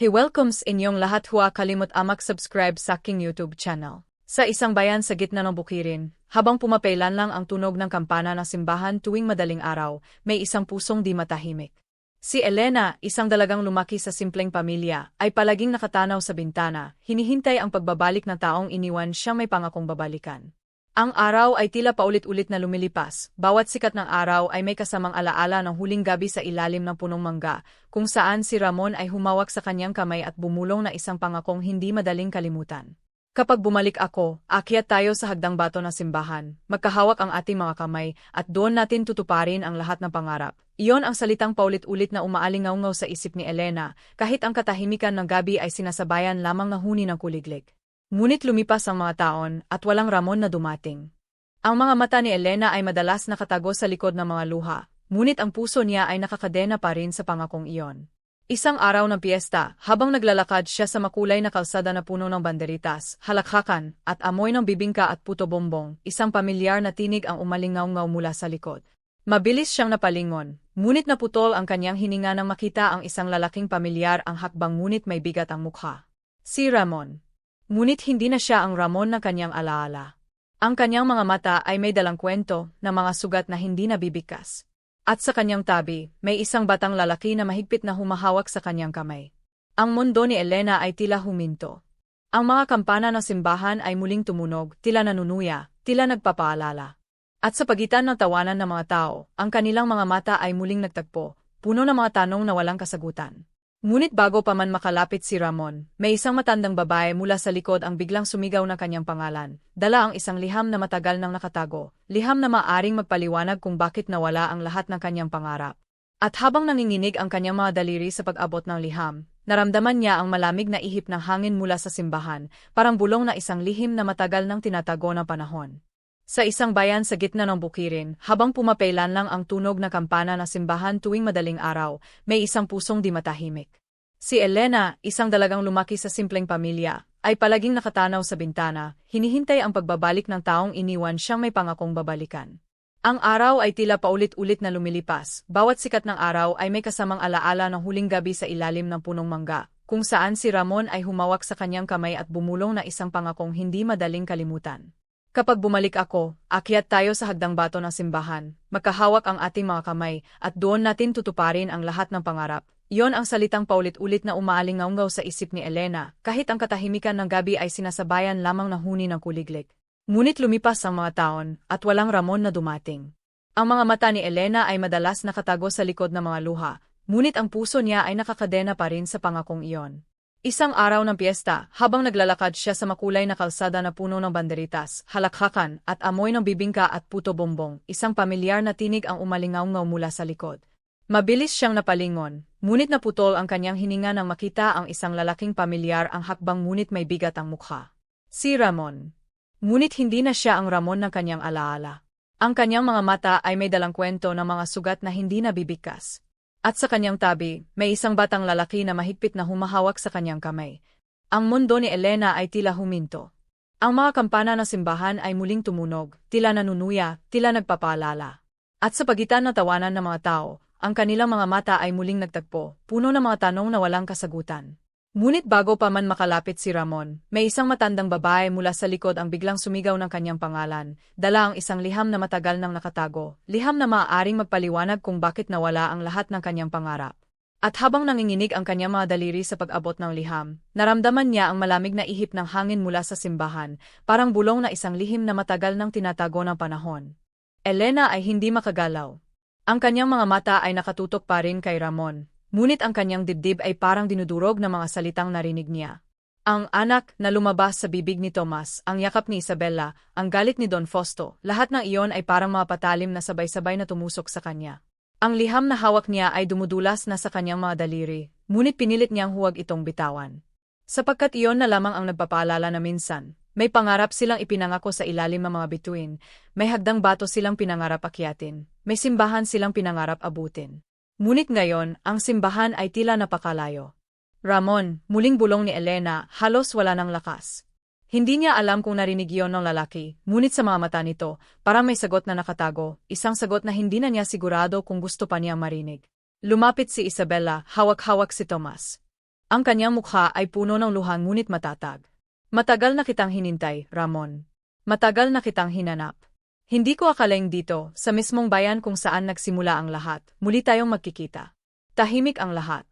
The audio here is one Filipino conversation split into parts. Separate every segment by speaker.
Speaker 1: He welcomes inyong lahat huwa kalimot amak subscribe sa aking YouTube channel. Sa isang bayan sa gitna ng bukirin, habang pumapailan lang ang tunog ng kampana ng simbahan tuwing madaling araw, may isang pusong di matahimik. Si Elena, isang dalagang lumaki sa simpleng pamilya, ay palaging nakatanaw sa bintana, hinihintay ang pagbabalik ng taong iniwan siyang may pangakong babalikan. Ang araw ay tila paulit-ulit na lumilipas, bawat sikat ng araw ay may kasamang alaala ng huling gabi sa ilalim ng punong mangga, kung saan si Ramon ay humawak sa kanyang kamay at bumulong na isang pangakong hindi madaling kalimutan. Kapag bumalik ako, akyat tayo sa hagdang bato ng simbahan, magkahawak ang ating mga kamay, at doon natin tutuparin ang lahat ng pangarap. Iyon ang salitang paulit-ulit na umaalingaw sa isip ni Elena, kahit ang katahimikan ng gabi ay sinasabayan lamang ng huni ng kuliglig. Ngunit lumipas ang mga taon at walang Ramon na dumating. Ang mga mata ni Elena ay madalas nakatago sa likod ng mga luha, ngunit ang puso niya ay nakakadena pa rin sa pangakong iyon. Isang araw ng piyesta, habang naglalakad siya sa makulay na kalsada na puno ng banderitas, halakhakan, at amoy ng bibingka at puto bombong, isang pamilyar na tinig ang umalingaw-ngaw mula sa likod. Mabilis siyang napalingon, ngunit naputol ang kanyang hininga nang makita ang isang lalaking pamilyar ang hakbang ngunit may bigat ang mukha. Si Ramon. Ngunit hindi na siya ang Ramon na kanyang alaala. Ang kanyang mga mata ay may dalang kwento na mga sugat na hindi nabibikas. At sa kanyang tabi, may isang batang lalaki na mahigpit na humahawak sa kanyang kamay. Ang mundo ni Elena ay tila huminto. Ang mga kampana ng simbahan ay muling tumunog, tila nanunuya, tila nagpapaalala. At sa pagitan ng tawanan ng mga tao, ang kanilang mga mata ay muling nagtagpo, puno ng mga tanong na walang kasagutan. Ngunit bago pa man makalapit si Ramon, may isang matandang babae mula sa likod ang biglang sumigaw ng kanyang pangalan. Dala ang isang liham na matagal nang nakatago, liham na maaring magpaliwanag kung bakit nawala ang lahat ng kanyang pangarap. At habang nanginginig ang kanyang mga daliri sa pag-abot ng liham, naramdaman niya ang malamig na ihip ng hangin mula sa simbahan, parang bulong na isang lihim na matagal nang tinatago ng panahon. Sa isang bayan sa gitna ng bukirin, habang pumapailan lang ang tunog na kampana ng simbahan tuwing madaling araw, may isang pusong di matahimik. Si Elena, isang dalagang lumaki sa simpleng pamilya, ay palaging nakatanaw sa bintana, hinihintay ang pagbabalik ng taong iniwan siyang may pangakong babalikan. Ang araw ay tila paulit-ulit na lumilipas, bawat sikat ng araw ay may kasamang alaala ng huling gabi sa ilalim ng punong mangga, kung saan si Ramon ay humawak sa kanyang kamay at bumulong na isang pangakong hindi madaling kalimutan. Kapag bumalik ako, akyat tayo sa hagdang bato ng simbahan, magkahawak ang ating mga kamay, at doon natin tutuparin ang lahat ng pangarap. Iyon ang salitang paulit-ulit na umaalingaw sa isip ni Elena, kahit ang katahimikan ng gabi ay sinasabayan lamang ng huni ng kuliglig. Ngunit lumipas ang mga taon, at walang Ramon na dumating. Ang mga mata ni Elena ay madalas nakatago sa likod ng mga luha, ngunit ang puso niya ay nakakadena pa rin sa pangakong iyon. Isang araw ng piyesta, habang naglalakad siya sa makulay na kalsada na puno ng banderitas, halakhakan, at amoy ng bibingka at puto bombong, isang pamilyar na tinig ang umalingaw-ngaw mula sa likod. Mabilis siyang napalingon, ngunit naputol ang kanyang hininga nang makita ang isang lalaking pamilyar ang hakbang ngunit may bigat ang mukha. Si Ramon. Ngunit hindi na siya ang Ramon ng kanyang alaala. Ang kanyang mga mata ay may dalang kwento ng mga sugat na hindi nabibikas. At sa kanyang tabi, may isang batang lalaki na mahigpit na humahawak sa kanyang kamay. Ang mundo ni Elena ay tila huminto. Ang mga kampana ng simbahan ay muling tumunog, tila nanunuya, tila nagpapaalala. At sa pagitan ng tawanan ng mga tao, ang kanilang mga mata ay muling nagtagpo, puno ng mga tanong na walang kasagutan. Ngunit bago pa man makalapit si Ramon, may isang matandang babae mula sa likod ang biglang sumigaw ng kanyang pangalan, dala ang isang liham na matagal nang nakatago, liham na maaaring magpaliwanag kung bakit nawala ang lahat ng kanyang pangarap. At habang nanginginig ang kanyang mga daliri sa pag-abot ng liham, naramdaman niya ang malamig na ihip ng hangin mula sa simbahan, parang bulong na isang lihim na matagal nang tinatago ng panahon. Elena ay hindi makagalaw. Ang kanyang mga mata ay nakatutok pa rin kay Ramon, Ngunit ang kanyang dibdib ay parang dinudurog ng mga salitang narinig niya. Ang anak na lumabas sa bibig ni Tomas, ang yakap ni Isabella, ang galit ni Don Fosto, lahat ng iyon ay parang mga patalim na sabay-sabay na tumusok sa kanya. Ang liham na hawak niya ay dumudulas na sa kanyang mga daliri, ngunit pinilit niyang huwag itong bitawan. Sapagkat iyon na lamang ang nagpapaalala na minsan, may pangarap silang ipinangako sa ilalim ng mga bituin, may hagdang bato silang pinangarap akyatin, may simbahan silang pinangarap abutin. Ngunit ngayon, ang simbahan ay tila napakalayo. Ramon, muling bulong ni Elena, halos wala ng lakas. Hindi niya alam kung narinig yon ng lalaki, ngunit sa mga mata nito, parang may sagot na nakatago, isang sagot na hindi na niya sigurado kung gusto pa niya marinig. Lumapit si Isabella, hawak-hawak si Tomas. Ang kanyang mukha ay puno ng luha ngunit matatag. Matagal na kitang hinintay, Ramon. Matagal na kitang hinanap. Hindi ko akalaing dito, sa mismong bayan kung saan nagsimula ang lahat, muli tayong magkikita. Tahimik ang lahat.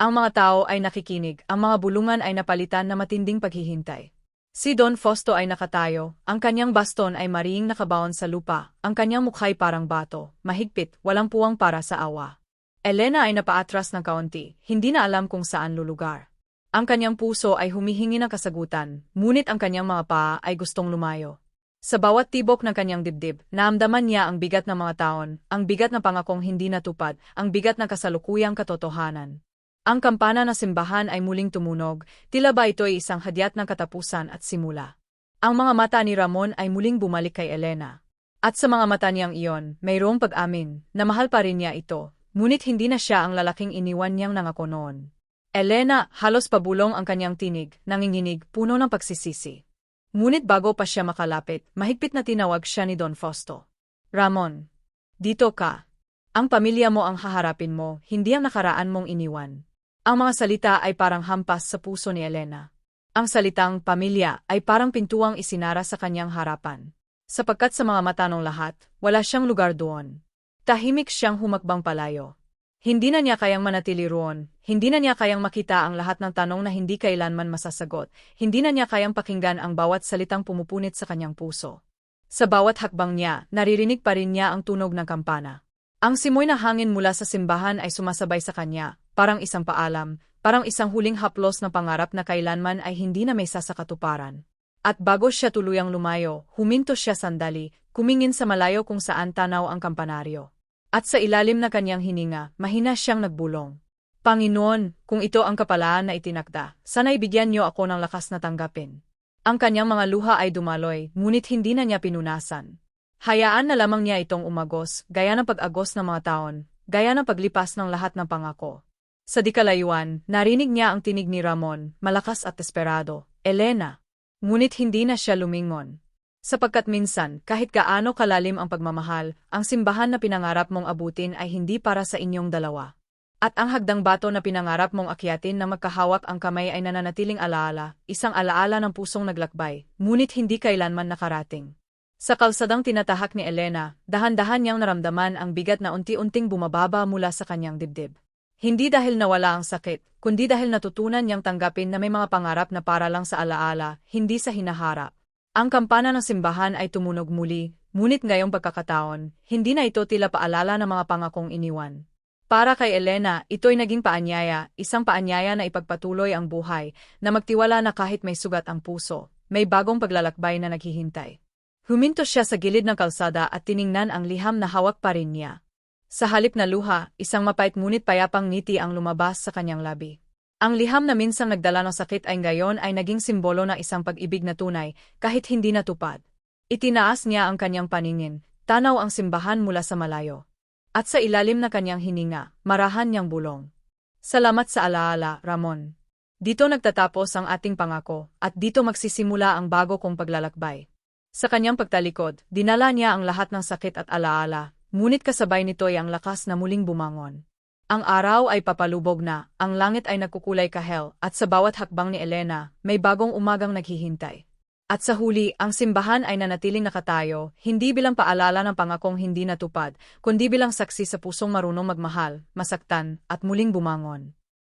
Speaker 1: Ang mga tao ay nakikinig, ang mga bulungan ay napalitan na matinding paghihintay. Si Don Fausto ay nakatayo, ang kanyang baston ay mariing nakabaon sa lupa, ang kanyang mukha'y parang bato, mahigpit, walang puwang para sa awa. Elena ay napaatras ng kaunti, hindi na alam kung saan lulugar. Ang kanyang puso ay humihingi ng kasagutan, ngunit ang kanyang mga paa ay gustong lumayo. Sa bawat tibok ng kanyang dibdib, naamdaman niya ang bigat ng mga taon, ang bigat na pangakong hindi natupad, ang bigat ng kasalukuyang katotohanan. Ang kampana ng simbahan ay muling tumunog, tila ba ito ay isang hadyat ng katapusan at simula. Ang mga mata ni Ramon ay muling bumalik kay Elena. At sa mga mata niyang iyon, mayroong pag-amin, na mahal pa rin niya ito, ngunit hindi na siya ang lalaking iniwan niyang nangako noon. Elena, halos pabulong ang kanyang tinig, nanginginig, puno ng pagsisisi. Ngunit bago pa siya makalapit, mahigpit na tinawag siya ni Don Fausto. Ramon, dito ka. Ang pamilya mo ang haharapin mo, hindi ang nakaraan mong iniwan. Ang mga salita ay parang hampas sa puso ni Elena. Ang salitang pamilya ay parang pintuang isinara sa kanyang harapan. Sapagkat sa mga mata ng lahat, wala siyang lugar doon. Tahimik siyang humakbang palayo. Hindi na niya kayang manatili roon, hindi na niya kayang makita ang lahat ng tanong na hindi kailanman masasagot, hindi na niya kayang pakinggan ang bawat salitang pumupunit sa kanyang puso. Sa bawat hakbang niya, naririnig pa rin niya ang tunog ng kampana. Ang simoy na hangin mula sa simbahan ay sumasabay sa kanya, parang isang paalam, parang isang huling haplos na pangarap na kailanman ay hindi na may sasakatuparan. At bago siya tuluyang lumayo, huminto siya sandali, kumingin sa malayo kung saan tanaw ang kampanaryo. At sa ilalim na kanyang hininga, mahina siyang nagbulong. Panginoon, kung ito ang kapalaan na itinakda, sana'y bigyan niyo ako ng lakas na tanggapin. Ang kanyang mga luha ay dumaloy, ngunit hindi na niya pinunasan. Hayaan na lamang niya itong umagos, gaya ng pag-agos ng mga taon, gaya ng paglipas ng lahat ng pangako. Sa dikalayuan, narinig niya ang tinig ni Ramon, malakas at desperado, Elena. Ngunit hindi na siya lumingon. Sapagkat minsan, kahit gaano kalalim ang pagmamahal, ang simbahan na pinangarap mong abutin ay hindi para sa inyong dalawa. At ang hagdang bato na pinangarap mong akyatin na magkahawak ang kamay ay nananatiling alaala, isang alaala ng pusong naglakbay, ngunit hindi kailanman nakarating. Sa kalsadang tinatahak ni Elena, dahan-dahan niyang naramdaman ang bigat na unti-unting bumababa mula sa kanyang dibdib. Hindi dahil nawala ang sakit, kundi dahil natutunan niyang tanggapin na may mga pangarap na para lang sa alaala, hindi sa hinaharap. Ang kampana ng simbahan ay tumunog muli, ngunit ngayong pagkakataon, hindi na ito tila paalala ng mga pangakong iniwan. Para kay Elena, ito'y naging paanyaya, isang paanyaya na ipagpatuloy ang buhay, na magtiwala na kahit may sugat ang puso, may bagong paglalakbay na naghihintay. Huminto siya sa gilid ng kalsada at tiningnan ang liham na hawak pa rin niya. Sa halip na luha, isang mapait ngunit payapang ngiti ang lumabas sa kanyang labi. Ang liham na minsang nagdala ng sakit ay ngayon ay naging simbolo ng isang pag-ibig na tunay, kahit hindi natupad. Itinaas niya ang kanyang paningin, tanaw ang simbahan mula sa malayo. At sa ilalim na kanyang hininga, marahan niyang bulong. Salamat sa alaala, Ramon. Dito nagtatapos ang ating pangako, at dito magsisimula ang bago kong paglalakbay. Sa kanyang pagtalikod, dinala niya ang lahat ng sakit at alaala, ngunit kasabay nito ay ang lakas na muling bumangon. Ang araw ay papalubog na, ang langit ay nagkukulay kahel, at sa bawat hakbang ni Elena, may bagong umagang naghihintay. At sa huli, ang simbahan ay nanatiling nakatayo, hindi bilang paalala ng pangakong hindi natupad, kundi bilang saksi sa pusong marunong magmahal, masaktan, at muling bumangon.